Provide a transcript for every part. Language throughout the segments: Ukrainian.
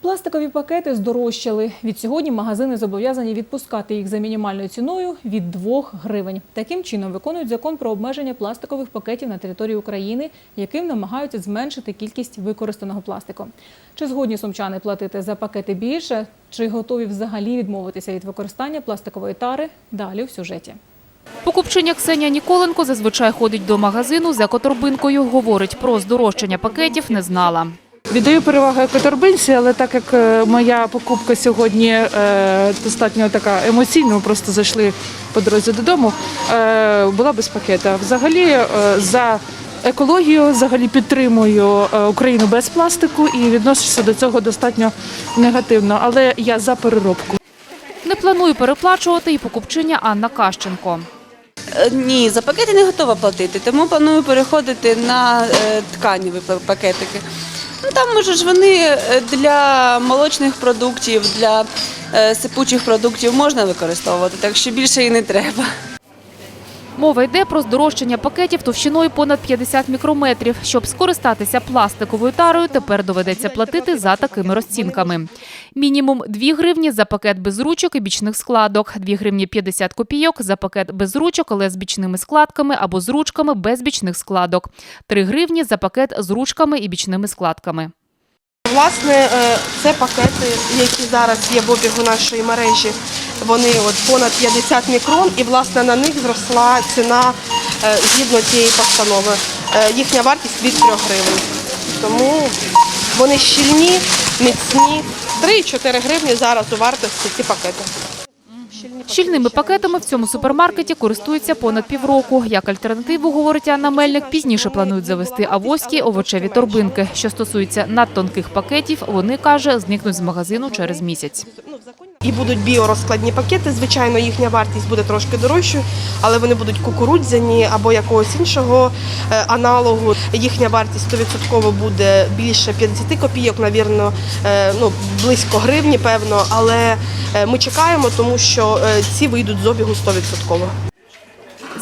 Пластикові пакети здорожчали. Від сьогодні магазини зобов'язані відпускати їх за мінімальною ціною від 2 гривень. Таким чином виконують закон про обмеження пластикових пакетів на території України, яким намагаються зменшити кількість використаного пластику. Чи згодні сумчани платити за пакети більше? Чи готові взагалі відмовитися від використання пластикової тари? Далі в сюжеті. Покупчиня Ксенія Ніколенко зазвичай ходить до магазину за которбинкою. Говорить, про здорожчання пакетів не знала. Віддаю перевагу екоторбинці, але так як е, моя покупка сьогодні е, достатньо така емоційна, ми просто зайшли по дорозі додому, е, була без пакета. Взагалі е, за екологію, взагалі підтримую е, Україну без пластику і відношуся до цього достатньо негативно. Але я за переробку. Не планує переплачувати і покупчиня Анна Кащенко. Ні, за пакети не готова платити, тому планую переходити на е, тканеві пакетики. Ну там може ж вони е, для молочних продуктів, для е, сипучих продуктів можна використовувати, так що більше і не треба. Мова йде про здорожчання пакетів товщиною понад 50 мікрометрів. Щоб скористатися пластиковою тарою, тепер доведеться платити за такими розцінками. Мінімум 2 гривні за пакет без ручок і бічних складок, 2 гривні 50 копійок за пакет без ручок, але з бічними складками або з ручками без бічних складок, 3 гривні за пакет з ручками і бічними складками. Власне, е, це пакети, які зараз є в обігу нашої мережі. Вони от понад 50 мікрон, і власне на них зросла ціна е, згідно цієї постанови. Е, Їхня вартість від 3 гривень. Тому вони щільні, міцні. 3-4 гривні зараз у вартості ці пакети. Щільними пакетами в цьому супермаркеті користуються понад півроку. Як альтернативу, говорить Анна Мельник, пізніше планують завести авоські овочеві торбинки. Що стосується надтонких пакетів, вони, каже, зникнуть з магазину через місяць. І будуть біорозкладні пакети. Звичайно, їхня вартість буде трошки дорожчою, але вони будуть кукурудзяні або якогось іншого е, аналогу. Їхня вартість 100% буде більше 50 копійок, навірно, е, ну близько гривні, певно. Але е, ми чекаємо, тому що ці вийдуть з обігу 100%.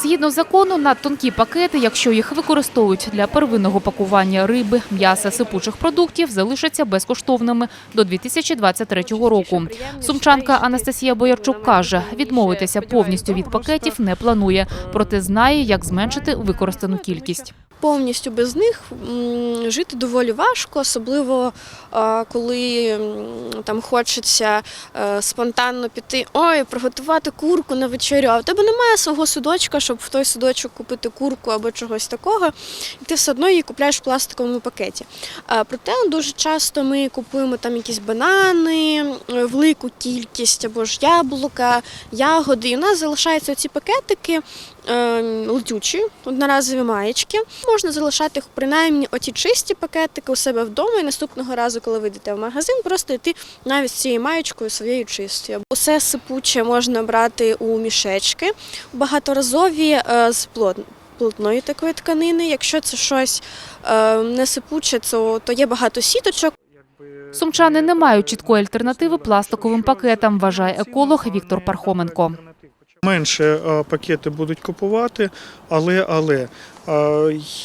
Згідно закону, на тонкі пакети, якщо їх використовують для первинного пакування риби, м'яса, сипучих продуктів, залишаться безкоштовними до 2023 року. Сумчанка Анастасія Боярчук каже, відмовитися повністю від пакетів не планує, проте знає, як зменшити використану кількість. Повністю без них жити доволі важко, особливо е, коли там хочеться е, спонтанно піти, ой, приготувати курку на вечерю, а в тебе немає свого судочка, щоб в той судочок купити курку або чогось такого, і ти все одно її купляєш в пластиковому пакеті. Е, Проте дуже часто ми купуємо там якісь банани, велику кількість або ж яблука, ягоди. І у нас залишаються ці пакетики летючі, одноразові маєчки. Можна залишати принаймні оті чисті пакетики у себе вдома, і наступного разу, коли ви в магазин, просто йти навіть з цією маєчкою своєю чистою. Усе сипуче можна брати у мішечки, багаторазові е, з плотної такої тканини. Якщо це щось е, не сипуче, то є багато сіточок. Сумчани не мають чіткої альтернативи пластиковим пакетам, вважає еколог Віктор Пархоменко. Менше е, пакети будуть купувати, але але е,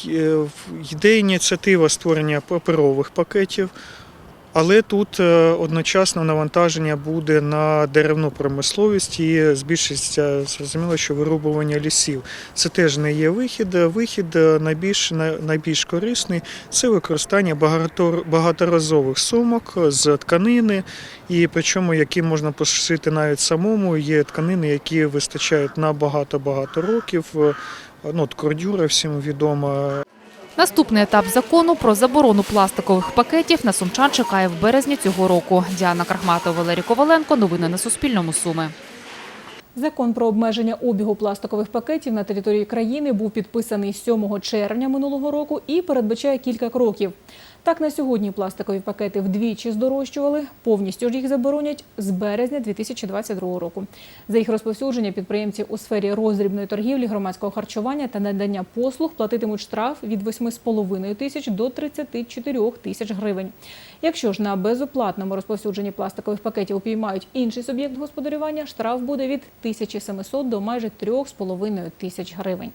е, йде ініціатива створення паперових пакетів, але тут е, одночасно навантаження буде на деревну промисловість і збільшиться зрозуміло, що вирубування лісів. Це теж не є вихід. Вихід е, найбільш найбільш корисний це використання багатор- багаторазових сумок з тканини, і причому які можна пошити навіть самому. Є тканини, які вистачають на багато-багато років. Е, Ну, от кордюра всім відома. Наступний етап закону про заборону пластикових пакетів на сумчан чекає в березні цього року. Діана Крахматова, Валерій Коваленко. Новини на Суспільному. Суми. Закон про обмеження обігу пластикових пакетів на території країни був підписаний 7 червня минулого року і передбачає кілька кроків. Так, на сьогодні пластикові пакети вдвічі здорожчували, повністю ж їх заборонять з березня 2022 року. За їх розповсюдження підприємці у сфері роздрібної торгівлі, громадського харчування та надання послуг платитимуть штраф від 8,5 тисяч до 34 тисяч гривень. Якщо ж на безоплатному розповсюдженні пластикових пакетів упіймають інший суб'єкт господарювання, штраф буде від 1700 до майже 3,5 тисяч гривень.